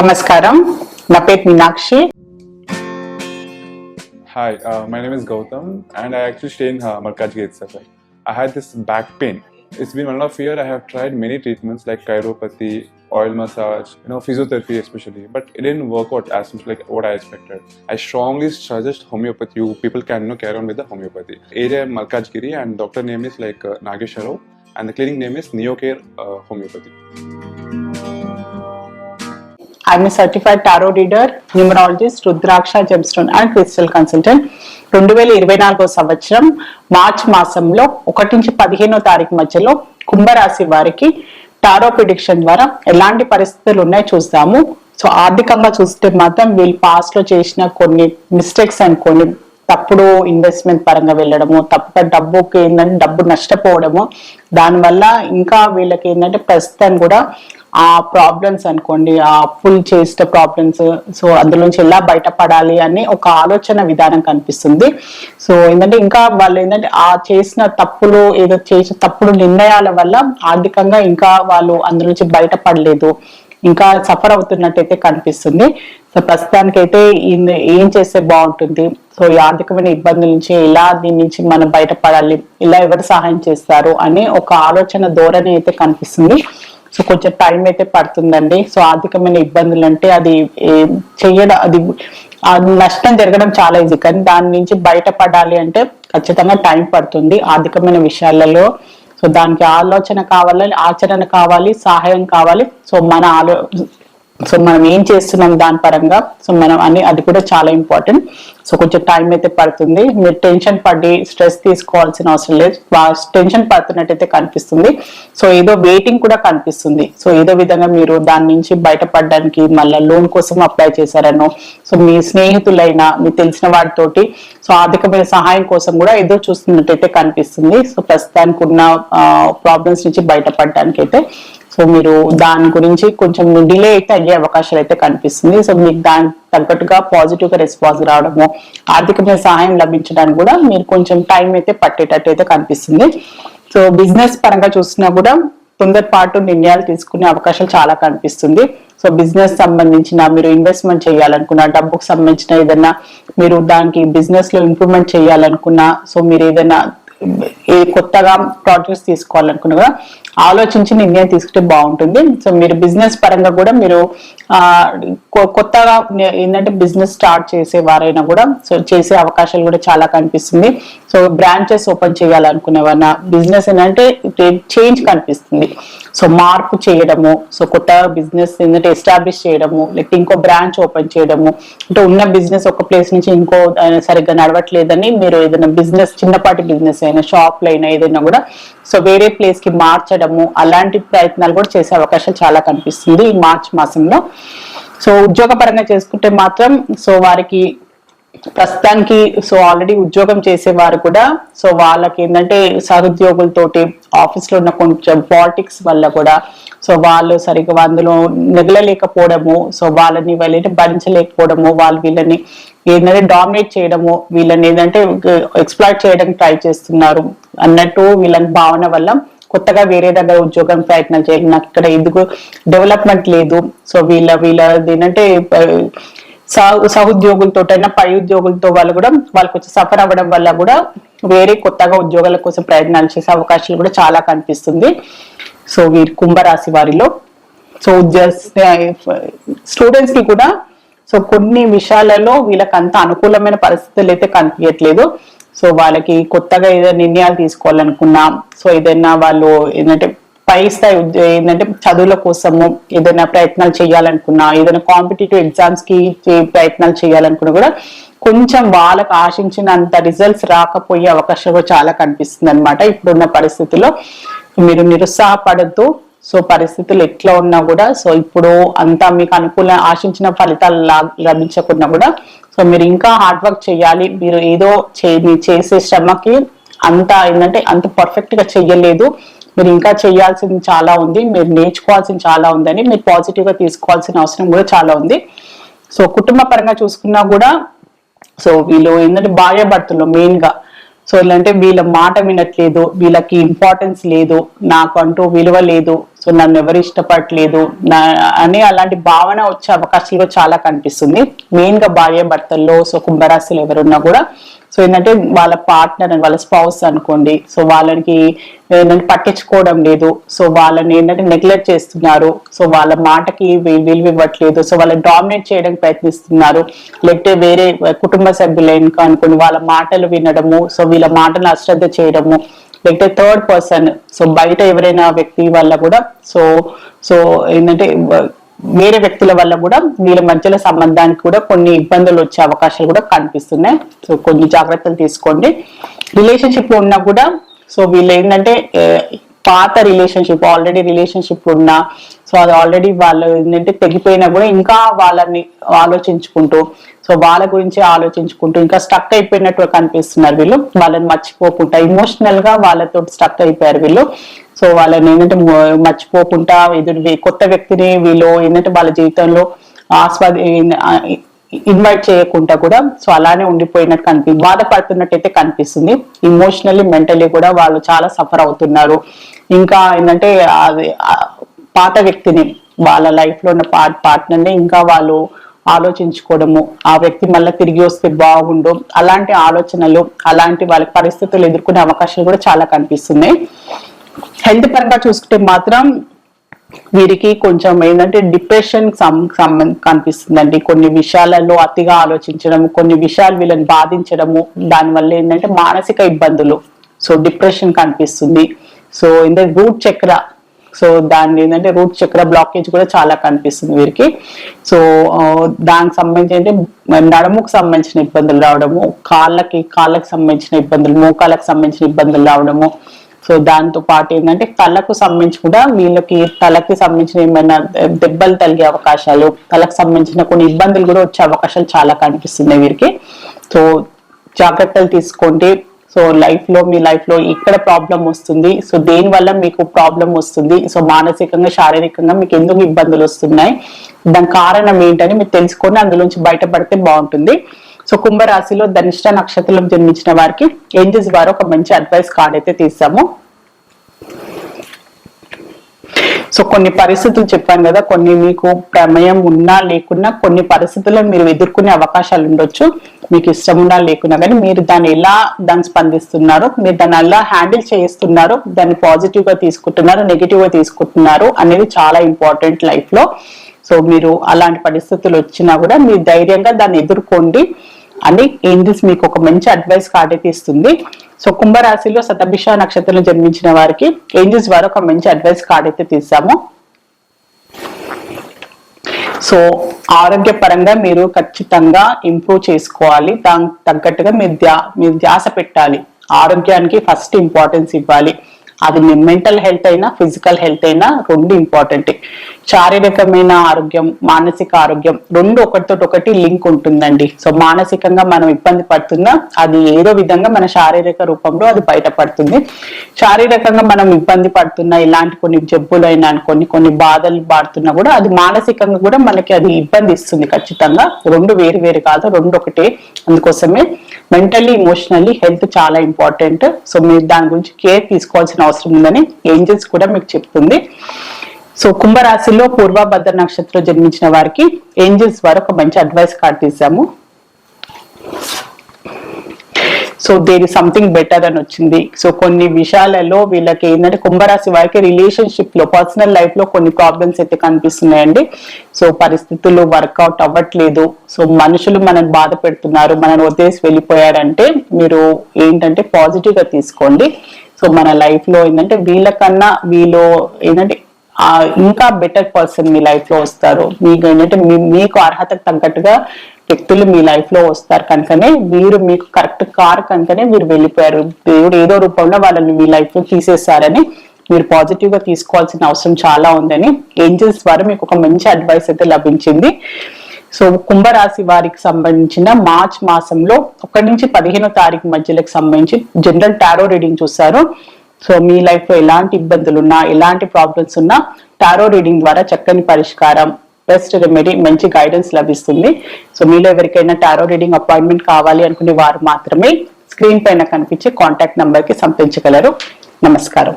నమస్కారం నా పేరు Meenakshi Hi, uh, my name is Gautam, and I actually stay in uh, Malkajgiri itself. Right? I had this back pain. It's been one and a half year. I have tried many treatments like chiropathy, oil massage, you know, physiotherapy especially, but it didn't work out as much like what I expected. I strongly suggest homeopathy. You people can you know, carry on with the homeopathy. Area Malkajgiri, and doctor name is like uh, Nagesh Rao, and the clinic name is Neocare uh, Homeopathy. I am certified tarot reader numerologist rudraksha gemstone and crystal consultant రెండు వేల ఇరవై నాలుగో సంవత్సరం March మాసంలో ఒకటి నుంచి పదిహేనో తారీఖు మధ్యలో కుంభరాశి వారికి టారో ప్రిడిక్షన్ ద్వారా ఎలాంటి పరిస్థితులు ఉన్నాయో చూస్తాము. సో ఆర్థికంగా చూస్తే మాత్రం వీళ్ళు పాస్ట్లో చేసిన కొన్ని మిస్టేక్స్ అండ్ కొన్ని తప్పుడు ఇన్వెస్ట్మెంట్ పరంగా వెళ్ళడము తప్పుగా డబ్బుకి ఏంటంటే డబ్బు నష్టపోవడము దానివల్ల ఇంకా వీళ్ళకి ఏంటంటే ప్రస్తుతం కూడా ఆ ప్రాబ్లమ్స్ అనుకోండి ఆ అప్పులు చేసిన ప్రాబ్లమ్స్ సో అందులోంచి ఎలా బయటపడాలి అని ఒక ఆలోచన విధానం కనిపిస్తుంది. సో ఏంటంటే ఇంకా వాళ్ళు ఏంటంటే ఆ చేసిన తప్పులు ఏదో చేసిన తప్పుడు నిర్ణయాల వల్ల ఆర్థికంగా ఇంకా వాళ్ళు అందులోంచి బయటపడలేదు. ఇంకా సఫర్ అవుతున్నట్టయితే కనిపిస్తుంది. సో ప్రస్తుతానికైతే ఏం చేస్తే బాగుంటుంది? సో ఈ ఆర్థికమైన ఇబ్బందుల నుంచి ఎలా దీని నుంచి మనం బయటపడాలి? ఇలా ఎవరు సహాయం చేస్తారు? అని ఒక ఆలోచన ధోరణి అయితే కనిపిస్తుంది. సో కొంచెం టైం అయితే పడుతుందండి. సో ఆర్థికమైన ఇబ్బందులు అంటే అది చేయడం అది నష్టం జరగడం చాలా ఈజీ కానీ దాని నుంచి బయటపడాలి అంటే ఖచ్చితంగా టైం పడుతుంది ఆర్థికమైన విషయాలలో. సో దానికి ఆలోచన కావాలి ఆచరణ కావాలి సహాయం కావాలి. సో మన ఆలో సో మనం ఏం చేస్తున్నాం దాని పరంగా? సో మనం అని అది కూడా చాలా ఇంపార్టెంట్ సో కొంచెం టైం అయితే పడుతుంది. మీరు టెన్షన్ పడి స్ట్రెస్ తీసుకోవాల్సిన అవసరం లేదు. టెన్షన్ పడుతున్నట్టయితే కనిపిస్తుంది. సో ఏదో వెయిటింగ్ కూడా కనిపిస్తుంది. సో ఏదో విధంగా మీరు దాని నుంచి బయటపడడానికి మళ్ళీ లోన్ కోసం అప్లై చేశారనో సో మీ స్నేహితులైనా మీకు తెలిసిన వాటితోటి సో ఆర్థికమైన సహాయం కోసం కూడా ఏదో చూస్తున్నట్టయితే కనిపిస్తుంది. సో ప్రస్తుతానికి ఉన్న ప్రాబ్లమ్స్ నుంచి బయటపడడానికి అయితే సో మీరు దాని గురించి కొంచెం డిలే అయితే అయ్యే అవకాశాలు అయితే కనిపిస్తుంది. సో మీకు దానికి తగ్గట్టుగా పాజిటివ్గా రెస్పాన్స్ రావడము ఆర్థికమైన సహాయం లభించడానికి కూడా మీరు కొంచెం టైం అయితే పట్టేటట్టు అయితే కనిపిస్తుంది. సో బిజినెస్ పరంగా చూసినా కూడా తొందరపాటు నిర్ణయాలు తీసుకునే అవకాశాలు చాలా కనిపిస్తుంది. సో బిజినెస్ సంబంధించిన మీరు ఇన్వెస్ట్మెంట్ చేయాలనుకున్న డబ్బుకు సంబంధించిన ఏదైనా మీరు దానికి బిజినెస్లో ఇంప్రూవ్మెంట్ చేయాలనుకున్నా సో మీరు ఏదైనా ఏ కొత్తగా ప్రాజెక్ట్స్ తీసుకోవాలనుకున్నా కూడా ఆలోచించి నిర్ణయం తీసుకుంటే బాగుంటుంది. సో మీరు బిజినెస్ పరంగా కూడా మీరు కొ- కొత్తగా ఏంటంటే బిజినెస్ స్టార్ట్ చేసే వారైనా కూడా సో చేసే అవకాశాలు కూడా చాలా కనిపిస్తుంది. సో బ్రాంచెస్ ఓపెన్ చేయాలనుకునే బిజినెస్ ఏంటంటే చేంజ్ కనిపిస్తుంది. సో మార్పు చేయడము సో కొత్త బిజినెస్ ఏంటంటే ఎస్టాబ్లిష్ చేయడము లేకపోతే ఇంకో బ్రాంచ్ ఓపెన్ చేయడము అంటే ఉన్న బిజినెస్ ఒక ప్లేస్ నుంచి ఇంకో సరిగ్గా నడవట్లేదని మీరు ఏదైనా బిజినెస్ చిన్నపాటి బిజినెస్ అయినా షాప్లో అయినా ఏదైనా కూడా సో వేరే ప్లేస్కి మార్చడం మార్చడము అలాంటి ప్రయత్నాలు కూడా చేసే అవకాశాలు చాలా కనిపిస్తుంది ఈ మార్చ్ మాసంలో. సో ఉద్యోగపరంగా చేసుకుంటే మాత్రం సో వారికి ప్రస్తుతానికి సో ఆల్రెడీ ఉద్యోగం చేసేవారు కూడా సో వాళ్ళకి ఏంటంటే సహోద్యోగులతోటి ఆఫీస్లో ఉన్న కొంచెం పాలిటిక్స్ వల్ల కూడా సో వాళ్ళు సరిగ్గా అందులో నిగలలేకపోవడము సో వాళ్ళని వాళ్ళని భరించలేకపోవడము వాళ్ళు వీళ్ళని ఏంటంటే డామినేట్ చేయడము వీళ్ళని ఏంటంటే ఎక్స్ప్లాయిట్ uh, చేయడానికి ట్రై చేస్తున్నారు అన్నట్టు వీళ్ళని భావన వల్ల కొత్తగా వేరే దగ్గర ఉద్యోగం ప్రయత్నం చేయాలి నాకు ఇక్కడ ఎందుకు డెవలప్మెంట్ లేదు. సో వీళ్ళ వీళ్ళ ఏంటంటే సహ సహోద్యోగులతో అయినా పై ఉద్యోగులతో వాళ్ళు కూడా వాళ్ళకి వచ్చి సఫర్ అవ్వడం వల్ల కూడా వేరే కొత్తగా ఉద్యోగాల కోసం ప్రయత్నాలు చేసే అవకాశాలు కూడా చాలా కనిపిస్తుంది. సో వీరి కుంభరాశి వారిలో. సో స్టూడెంట్స్కి కూడా సో కొన్ని విషయాలలో వీళ్ళకి అంత అనుకూలమైన పరిస్థితులు అయితే కనిపించట్లేదు. సో వాళ్ళకి కొత్తగా ఏదైనా నిర్ణయాలు తీసుకోవాలనుకున్నా. సో ఏదైనా వాళ్ళు ఏంటంటే పై స్థాయి ఏంటంటే చదువుల కోసము ఏదైనా ప్రయత్నాలు చేయాలనుకున్నా ఏదైనా కాంపిటేటివ్ ఎగ్జామ్స్కి ప్రయత్నాలు చేయాలనుకున్నా కూడా కొంచెం వాళ్ళకి ఆశించినంత రిజల్ట్స్ రాకపోయే అవకాశం చాలా కనిపిస్తుంది అనమాట ఇప్పుడున్న పరిస్థితిలో మీరు నిరుత్సాహపడద్దు సో పరిస్థితులు ఎట్లా ఉన్నా కూడా సో ఇప్పుడు అంతా మీకు అనుకూల ఆశించిన ఫలితాలు లా- లభించకుండా కూడా సో మీరు ఇంకా హార్డ్ వర్క్ చేయాలి. మీరు ఏదో చే చేసే శ్రమకి అంత ఏంటంటే అంత పర్ఫెక్ట్గా చెయ్యలేదు. మీరు ఇంకా చేయాల్సింది చాలా ఉంది. మీరు నేర్చుకోవాల్సింది చాలా ఉందని మీరు పాజిటివ్గా తీసుకోవాల్సిన అవసరం కూడా చాలా ఉంది. సో కుటుంబ పరంగా చూసుకున్నా కూడా సో వీళ్ళు ఏంటంటే భార్య భర్తలు మెయిన్గా సో ఇలాంటే వీళ్ళ మాట వినట్లేదు వీళ్ళకి ఇంపార్టెన్స్ లేదు నాకు అంటూ విలువ లేదు సో నన్ను ఎవరు ఇష్టపడట్లేదు నా అని అలాంటి భావన వచ్చే అవకాశాలు చాలా కనిపిస్తుంది. మెయిన్గా భార్య భర్తల్లో సో కుంభరాశులు ఎవరున్నా కూడా సో ఏంటంటే వాళ్ళ పార్ట్నర్ వాళ్ళ స్పౌస్ అనుకోండి సో వాళ్ళకి ఏంటంటే పట్టించుకోవడం లేదు సో వాళ్ళని ఏంటంటే నెగ్లెక్ట్ చేస్తున్నారు సో వాళ్ళ మాటకి విలువ ఇవ్వట్లేదు సో వాళ్ళని డామినేట్ చేయడానికి ప్రయత్నిస్తున్నారు లేకపోతే వేరే కుటుంబ సభ్యులు అనుకోండి వాళ్ళ మాటలు వినడము సో వీళ్ళ మాటలు అశ్రద్ధ చేయడము లేకపోతే థర్డ్ పర్సన్ సో బయట ఎవరైనా వ్యక్తి వల్ల కూడా సో సో ఏంటంటే వేరే వ్యక్తుల వల్ల కూడా వీళ్ళ మధ్యలో సంబంధానికి కూడా కొన్ని ఇబ్బందులు వచ్చే అవకాశాలు కూడా కనిపిస్తున్నాయి. సో కొన్ని జాగ్రత్తలు తీసుకోండి. రిలేషన్షిప్ ఉన్నా కూడా సో వీళ్ళు ఏంటంటే పాత రిలేషన్షిప్ ఆల్రెడీ రిలేషన్షిప్ ఉన్నా సో అది ఆల్రెడీ వాళ్ళు ఏంటంటే తెగిపోయినా కూడా ఇంకా వాళ్ళని ఆలోచించుకుంటూ సో వాళ్ళ గురించి ఆలోచించుకుంటూ ఇంకా స్టక్ అయిపోయినట్టు కనిపిస్తున్నారు వీళ్ళు. వాళ్ళని మర్చిపోకుండా ఇమోషనల్గా వాళ్ళతో స్టక్ అయిపోయారు వీళ్ళు. సో వాళ్ళని ఏంటంటే మర్చిపోకుండా ఎదురు కొత్త వ్యక్తిని వీళ్ళు ఏంటంటే వాళ్ళ జీవితంలో ఆస్వాది ఇన్వైట్ చేయకుండా కూడా సో అలానే ఉండిపోయినట్టు కనిపి బాధపడుతున్నట్టయితే కనిపిస్తుంది. ఇమోషనల్లీ మెంటలీ కూడా వాళ్ళు చాలా సఫర్ అవుతున్నారు. ఇంకా ఏంటంటే అది పాత వ్యక్తిని వాళ్ళ లైఫ్లో ఉన్న పార్ట్ పార్ట్నర్ని ఇంకా వాళ్ళు ఆలోచించుకోవడము ఆ వ్యక్తి మళ్ళీ తిరిగి వస్తే బాగుండు. అలాంటి ఆలోచనలు అలాంటి వాళ్ళ పరిస్థితులు ఎదుర్కొనే అవకాశాలు కూడా చాలా కనిపిస్తున్నాయి హెల్త్ పరంగా చూసుకుంటే మాత్రం వీరికి కొంచెం ఏంటంటే డిప్రెషన్ సంబంధం కనిపిస్తుందండి. కొన్ని విషయాలలో అతిగా ఆలోచించడం కొన్ని విషయాలు వీళ్ళని బాధించడము దానివల్ల ఏంటంటే మానసిక ఇబ్బందులు. సో డిప్రెషన్ కనిపిస్తుంది. సో ఏంటంటే రూట్ చక్ర సో దాని ఏంటంటే రూట్ చక్ర బ్లాకేజ్ కూడా చాలా కనిపిస్తుంది వీరికి. సో దానికి సంబంధించి అంటే నడుముకు సంబంధించిన ఇబ్బందులు రావడము కాళ్ళకి కాళ్ళకి సంబంధించిన ఇబ్బందులు మోకాళ్ళకి సంబంధించిన ఇబ్బందులు రావడము. సో దాంతో పాటు ఏంటంటే తలకు సంబంధించి కూడా వీళ్ళకి తలకి సంబంధించిన ఏమైనా దెబ్బలు తగిలే అవకాశాలు తలకు సంబంధించిన కొన్ని ఇబ్బందులు కూడా వచ్చే అవకాశాలు చాలా కనిపిస్తున్నాయి వీరికి. సో జాగ్రత్తలు తీసుకోండి. సో లైఫ్లో మీ లైఫ్లో ఇక్కడ ప్రాబ్లం వస్తుంది. సో దేని వల్ల మీకు ప్రాబ్లం వస్తుంది? సో మానసికంగా శారీరకంగా మీకు ఎందుకు ఇబ్బందులు వస్తున్నాయి? దాని కారణం ఏంటని మీరు తెలుసుకొని అందులోంచి బయటపడితే బాగుంటుంది. సో కుంభరాశిలో ధనిష్ట నక్షత్రం జన్మించిన వారికి ఏంజెస్ వారు ఒక మంచి అడ్వైస్ కార్డ్ అయితే తీసాము సో కొన్ని పరిస్థితులు చెప్పాను కదా కొన్ని మీకు ప్రమేయం ఉన్నా లేకున్నా కొన్ని పరిస్థితుల్లో మీరు ఎదుర్కొనే అవకాశాలు ఉండొచ్చు. మీకు ఇష్టం ఉన్నా లేకున్నా కానీ మీరు దాన్ని ఎలా దాన్ని స్పందిస్తున్నారు మీరు దాన్ని ఎలా హ్యాండిల్ చేస్తున్నారు దాన్ని పాజిటివ్గా తీసుకుంటున్నారు నెగిటివ్గా తీసుకుంటున్నారు అనేది చాలా ఇంపార్టెంట్ లైఫ్లో సో మీరు అలాంటి పరిస్థితులు వచ్చినా కూడా మీరు ధైర్యంగా దాన్ని ఎదుర్కోండి. అని ఏంజిల్స్ మీకు ఒక మంచి అడ్వైస్ కార్డ్ అయితే ఇస్తుంది. సో కుంభరాశిలో శతభిష నక్షత్రంలో జన్మించిన వారికి ఏంజిల్స్ వారు ఒక మంచి అడ్వైస్ కార్డ్ అయితే తీసాము. సో ఆరోగ్యపరంగా మీరు ఖచ్చితంగా ఇంప్రూవ్ చేసుకోవాలి. దానికి తగ్గట్టుగా మీరు ధ్యా మీరు ధ్యాస పెట్టాలి. ఆరోగ్యానికి ఫస్ట్ ఇంపార్టెన్స్ ఇవ్వాలి. అది మీ మెంటల్ హెల్త్ అయినా ఫిజికల్ హెల్త్ అయినా రెండు ఇంపార్టెంట్. శారీరకమైన ఆరోగ్యం మానసిక ఆరోగ్యం రెండు ఒకటితో ఒకటి లింక్ ఉంటుందండి. సో మానసికంగా మనం ఇబ్బంది పడుతున్నా అది ఏదో విధంగా మన శారీరక రూపంలో అది బయటపడుతుంది. శారీరకంగా మనం ఇబ్బంది పడుతున్నా ఇలాంటి కొన్ని జబ్బులైనా కొన్ని కొన్ని బాధలు పడుతున్నా కూడా అది మానసికంగా కూడా మనకి అది ఇబ్బంది ఇస్తుంది ఖచ్చితంగా. రెండు వేరు వేరు కాదు రెండు ఒకటే. అందుకోసమే మెంటల్లీ ఇమోషనల్లీ హెల్త్ చాలా ఇంపార్టెంట్. సో మీరు దాని గురించి కేర్ తీసుకోవాల్సిన అవసరం ఉందని ఏంజల్స్ కూడా మీకు చెప్తుంది. సో కుంభరాశిలో పూర్వభద్ర నక్షత్రం జన్మించిన వారికి ఏంజిల్స్ వారు ఒక మంచి అడ్వైస్ కార్డ్ తీసాము. So there is something better అని వచ్చింది. సో కొన్ని విషయాలలో వీళ్ళకి ఏంటంటే కుంభరాశి వారికి రిలేషన్షిప్లో పర్సనల్ లైఫ్లో కొన్ని ప్రాబ్లమ్స్ అయితే కనిపిస్తున్నాయండి. సో పరిస్థితులు వర్కౌట్ అవ్వట్లేదు. సో మనుషులు మనల్ని బాధ పెడుతున్నారు మనల్ని వదిలేసి వెళ్ళిపోయారంటే మీరు ఏంటంటే పాజిటివ్గా తీసుకోండి. సో మన లైఫ్లో ఏంటంటే వీళ్ళకన్నా వీళ్ళు ఏంటంటే ఇంకా బెటర్ పర్సన్ మీ లైఫ్లో వస్తారు. మీకు ఏంటంటే మీ- మీకు అర్హతకు తగ్గట్టుగా వ్యక్తులు మీ లైఫ్లో వస్తారు కనుకనే మీరు మీకు కరెక్ట్ కార్ కనుకనే మీరు వెళ్ళిపోయారు. దేవుడు ఏదో రూపంలో వాళ్ళని మీ లైఫ్లో తీసేస్తారని మీరు పాజిటివ్గా తీసుకోవాల్సిన అవసరం చాలా ఉందని ఏంజల్స్ ద్వారా మీకు ఒక మంచి అడ్వైస్ అయితే లభించింది. సో కుంభరాశి వారికి సంబంధించిన మార్చ్ మాసంలో ఒకటి నుంచి పదిహేనో తారీఖు మధ్యలోకి సంబంధించి జనరల్ టారో రీడింగ్ చూసారు సో మీ లైఫ్లో ఎలాంటి ఇబ్బందులు ఉన్నా ఎలాంటి ప్రాబ్లమ్స్ ఉన్నా టారో రీడింగ్ ద్వారా చక్కని పరిష్కారం బెస్ట్ రెమెడీ మంచి గైడెన్స్ లభిస్తుంది. సో మీలో ఎవరికైనా టారో రీడింగ్ అపాయింట్మెంట్ కావాలి అనుకునే వారు మాత్రమే స్క్రీన్ పైన కనిపించే కాంటాక్ట్ నంబర్కి సంప్రదించగలరు. నమస్కారం.